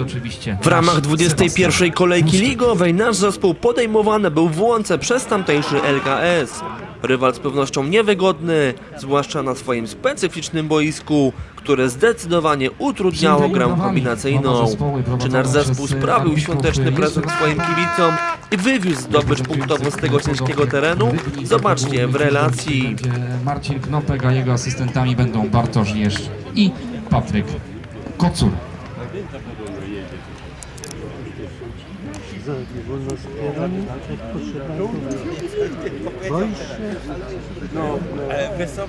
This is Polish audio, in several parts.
Oczywiście. W ramach nasz 21 Sebastian kolejki ligowej nasz zespół podejmowany był w łące przez tamtejszy LKS. Rywal z pewnością niewygodny, zwłaszcza na swoim specyficznym boisku, które zdecydowanie utrudniało grę kombinacyjną. Czy nasz zespół sprawił świąteczny prezent swoim kibicom i wywiózł zdobycz punktową z tego ciężkiego terenu? Zobaczcie w relacji. Marcin Knopek, a jego asystentami będą Bartosz Jerz i Patryk Kocur. Dęta podobno jedzie wolno spierani, jak potrzeba Boisz się? No, ale wesoło.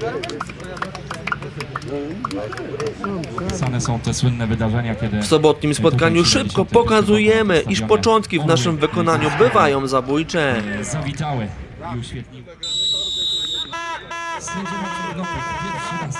Thank you. Sane są te słynne wydarzenia, kiedy... W sobotnim spotkaniu szybko pokazujemy, iż początki w naszym wykonaniu bywają zabójcze. Zawitały i uświetniły. Pierwszy raz.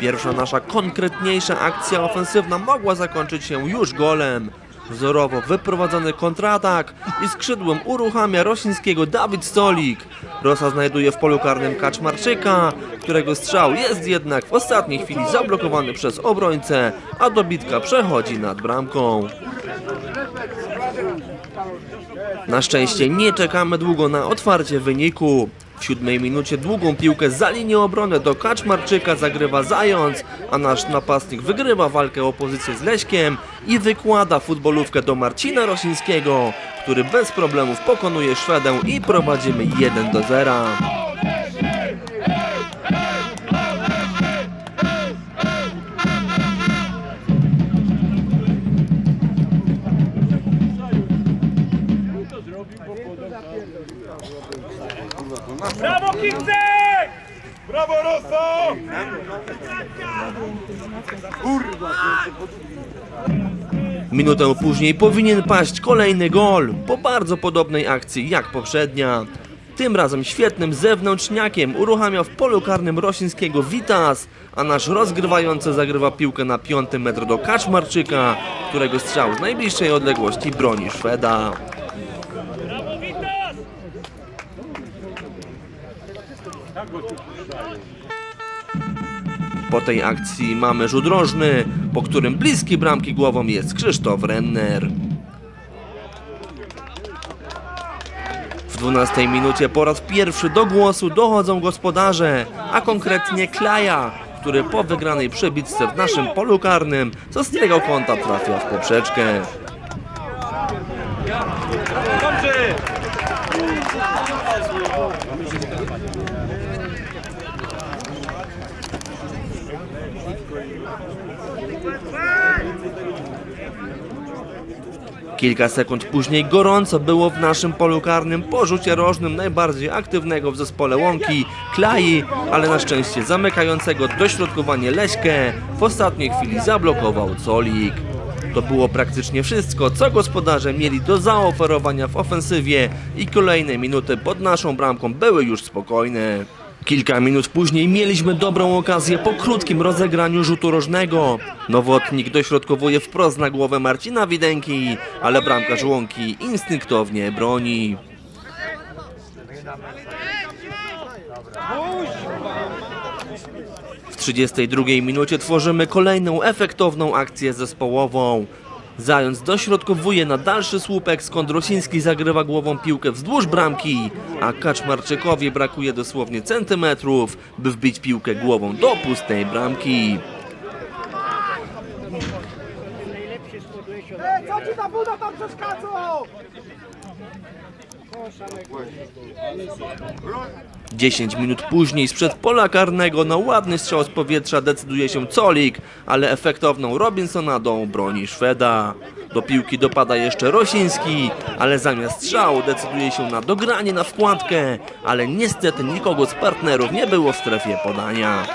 Pierwsza nasza konkretniejsza akcja ofensywna mogła zakończyć się już golem. Wzorowo wyprowadzony kontratak i skrzydłem uruchamia Rosińskiego Dawid Stolik. Rosa znajduje w polu karnym Kaczmarczyka, którego strzał jest jednak w ostatniej chwili zablokowany przez obrońcę, a dobitka przechodzi nad bramką. Na szczęście nie czekamy długo na otwarcie wyniku. W siódmej minucie długą piłkę za linię obrony do Kaczmarczyka zagrywa Zając, a nasz napastnik wygrywa walkę o pozycję z Leśkiem i wykłada futbolówkę do Marcina Rosińskiego, który bez problemów pokonuje Szwedę i prowadzimy 1 do 0. Brawo Kingzek! Brawo Rosso! Minutę później powinien paść kolejny gol po bardzo podobnej akcji jak poprzednia. Tym razem świetnym zewnętrzniakiem uruchamia w polu karnym Rosińskiego Vitas, a nasz rozgrywający zagrywa piłkę na piąty metr do Kaczmarczyka, którego strzał z najbliższej odległości broni Szweda. Brawo Witas! Po tej akcji mamy rzut rożny, po którym bliski bramki głową jest Krzysztof Renner. W 12 minucie po raz pierwszy do głosu dochodzą gospodarze, a konkretnie Klaja, który po wygranej przebitce w naszym polu karnym z ostrego kąta trafia w poprzeczkę. Kilka sekund później gorąco było w naszym polu karnym po rzucie rożnym najbardziej aktywnego w zespole Łąki, Klai, ale na szczęście zamykającego dośrodkowanie Leśkę w ostatniej chwili zablokował Colik. To było praktycznie wszystko, co gospodarze mieli do zaoferowania w ofensywie i kolejne minuty pod naszą bramką były już spokojne. Kilka minut później mieliśmy dobrą okazję po krótkim rozegraniu rzutu rożnego. Nowotnik dośrodkowuje wprost na głowę Marcina Widenki, ale bramkarz Łąki instynktownie broni. W 32 minucie tworzymy kolejną efektowną akcję zespołową. Zając dośrodkowuje na dalszy słupek, skąd Rosiński zagrywa głową piłkę wzdłuż bramki, a Kaczmarczykowi brakuje dosłownie centymetrów, by wbić piłkę głową do pustej bramki. Co ci ta buda tam przeszkadza? 10 minut później sprzed pola karnego na ładny strzał z powietrza decyduje się Colik, ale efektowną Robinsonadą broni Szweda. Do piłki dopada jeszcze Rosiński, ale zamiast strzału decyduje się na dogranie na wkładkę, ale niestety nikogo z partnerów nie było w strefie podania.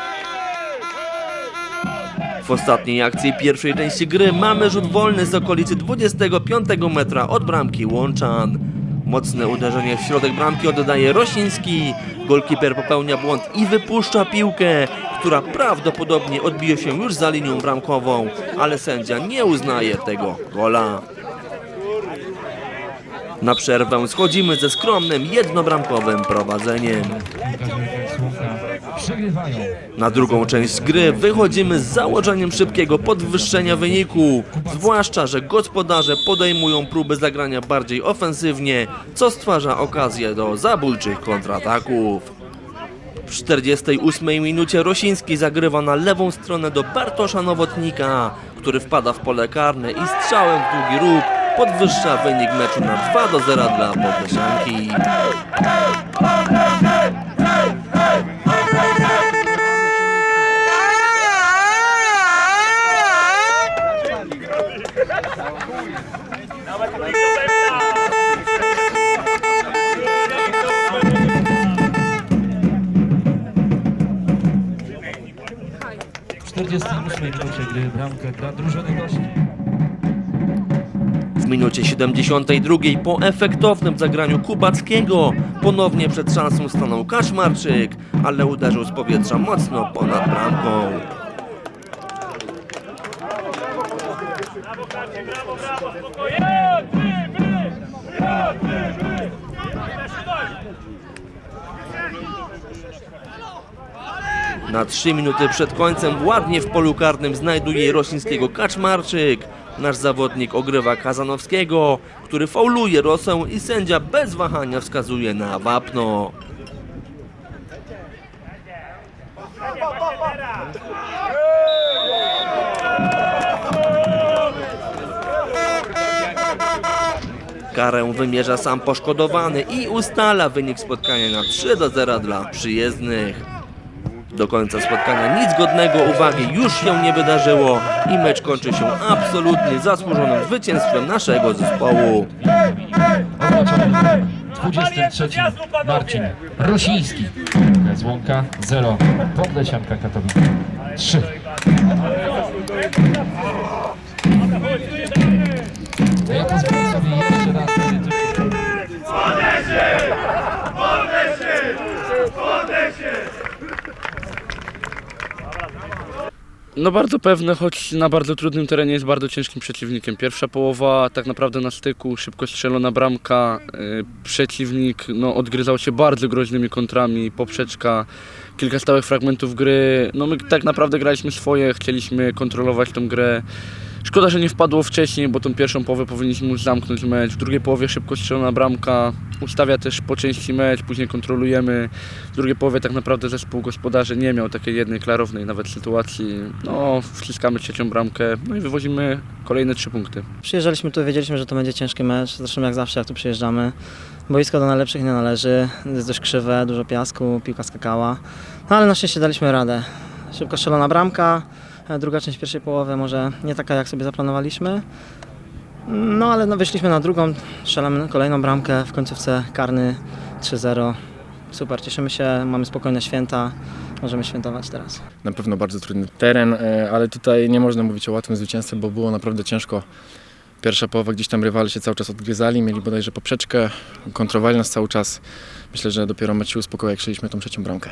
W ostatniej akcji pierwszej części gry mamy rzut wolny z okolicy 25 metra od bramki Łączan. Mocne uderzenie w środek bramki oddaje Rosiński. Golkiper popełnia błąd i wypuszcza piłkę, która prawdopodobnie odbije się już za linią bramkową, ale sędzia nie uznaje tego gola. Na przerwę schodzimy ze skromnym jednobramkowym prowadzeniem. Przegrywają. Na drugą część gry wychodzimy z założeniem szybkiego podwyższenia wyniku, zwłaszcza, że gospodarze podejmują próby zagrania bardziej ofensywnie, co stwarza okazję do zabójczych kontrataków. W 48 minucie Rosiński zagrywa na lewą stronę do Bartosza Nowotnika, który wpada w pole karne i strzałem w długi róg podwyższa wynik meczu na 2 do 0 dla Podlesianki. Bramkę dla drużyny gości. W minucie 72 po efektownym zagraniu Kubackiego ponownie przed szansą stanął Kaczmarczyk, ale uderzył z powietrza mocno ponad bramką. Brawo, Na 3 minuty przed końcem ładnie w polu karnym znajduje rosyjskiego Kaczmarczyk. Nasz zawodnik ogrywa Kazanowskiego, który fauluje Rosę i sędzia bez wahania wskazuje na wapno. Karę wymierza sam poszkodowany i ustala wynik spotkania na 3 do 0 dla przyjezdnych. Do końca spotkania nic godnego uwagi już się nie wydarzyło i mecz kończy się absolutnie zasłużonym zwycięstwem naszego zespołu. Oznaczony 23 Marcin Rosiński. Z Łąka 0. Podlesianka Katowice 3. No bardzo pewne, choć na bardzo trudnym terenie jest bardzo ciężkim przeciwnikiem. Pierwsza połowa tak naprawdę na styku, szybko strzelona bramka, yy, przeciwnik no, odgryzał się bardzo groźnymi kontrami, poprzeczka, kilka stałych fragmentów gry. No my tak naprawdę graliśmy swoje, chcieliśmy kontrolować tą grę. Szkoda, że nie wpadło wcześniej, bo tą pierwszą połowę powinniśmy już zamknąć mecz. W drugiej połowie szybko strzelona bramka, ustawia też po części mecz, później kontrolujemy. W drugiej połowie tak naprawdę zespół gospodarzy nie miał takiej jednej klarownej nawet sytuacji. No, wciskamy trzecią bramkę, no i wywozimy kolejne trzy punkty. Przyjeżdżaliśmy tu, wiedzieliśmy, że to będzie ciężki mecz. Zresztą jak zawsze, jak tu przyjeżdżamy. Boisko do najlepszych nie należy. Jest dość krzywe, dużo piasku, piłka skakała. No ale na szczęście daliśmy radę. Szybko strzelona bramka. Druga część pierwszej połowy może nie taka, jak sobie zaplanowaliśmy. No ale no, wyszliśmy na drugą, strzelamy kolejną bramkę. W końcówce karny 3-0. Super, cieszymy się, mamy spokojne święta. Możemy świętować teraz. na pewno bardzo trudny teren, e, ale tutaj nie można mówić o łatwym zwycięstwie, bo było naprawdę ciężko. Pierwsza połowa gdzieś tam rywale się cały czas odgryzali, mieli bodajże poprzeczkę, kontrowali nas cały czas. Myślę, że dopiero mecz się uspokoił, jak strzeliśmy tą trzecią bramkę.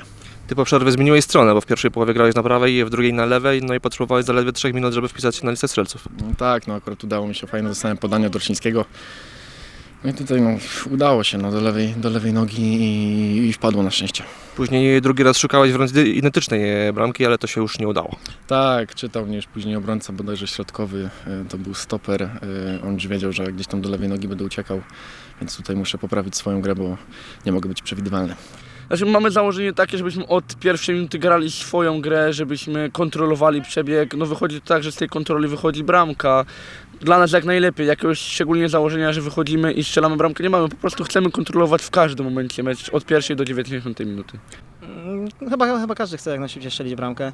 Ty po przerwie zmieniłeś stronę, bo w pierwszej połowie grałeś na prawej, w drugiej na lewej, no i potrzebowałeś zaledwie 3 minut, żeby wpisać się na listę strzelców. No tak, no akurat udało mi się, fajnie dostałem podanie od Orsińskiego. No i tutaj no, udało się no, do, lewej, do lewej nogi i, i wpadło na szczęście. Później drugi raz szukałeś wręcz identycznej e, bramki, ale to się już nie udało. Tak, czytał mnie już później obrońca bodajże środkowy, e, to był stoper. e, On już wiedział, że gdzieś tam do lewej nogi będę uciekał, więc tutaj muszę poprawić swoją grę, bo nie mogę być przewidywalny. Znaczy, mamy założenie takie, żebyśmy od pierwszej minuty grali swoją grę, żebyśmy kontrolowali przebieg. No wychodzi to tak, że z tej kontroli wychodzi bramka. Dla nas jak najlepiej, jakiegoś szczególnie założenia, że wychodzimy i strzelamy bramkę nie mamy. Po prostu chcemy kontrolować w każdym momencie mecz, od pierwszej do 90 minuty. Mm, Chyba, chyba każdy chce jak najszybciej strzelić bramkę.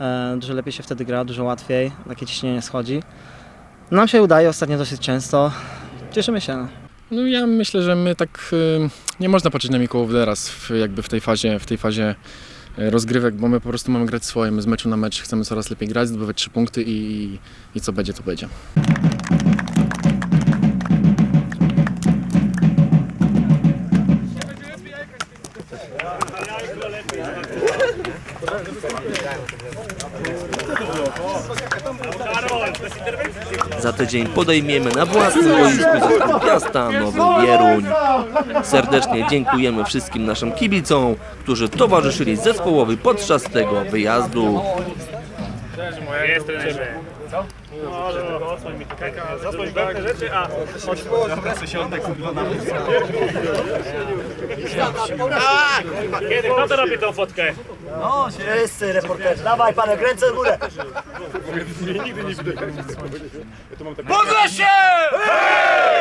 E, dużo lepiej się wtedy gra, dużo łatwiej, takie ciśnienie schodzi. Nam się udaje ostatnio dosyć często. Cieszymy się. No ja myślę, że my tak y, nie można patrzeć na Mikołów teraz w, jakby w tej fazie, w tej fazie y, rozgrywek, bo my po prostu mamy grać swoje, my z meczu na mecz chcemy coraz lepiej grać, zdobywać trzy punkty i, i co będzie, to będzie. Karol, to jest za tydzień podejmiemy na własnym boisku zespół Piasta Nowy Wieruń. Serdecznie dziękujemy wszystkim naszym kibicom, którzy towarzyszyli zespołowi podczas tego wyjazdu. Jest trenerze. Co? Tutaj. Zasłoń pewne rzeczy, a... Kiedy kto to robi tą fotkę? No, wszyscy reporterzy. Dawaj, panek, ręce w górę. Podnoś się! Hej! Hej!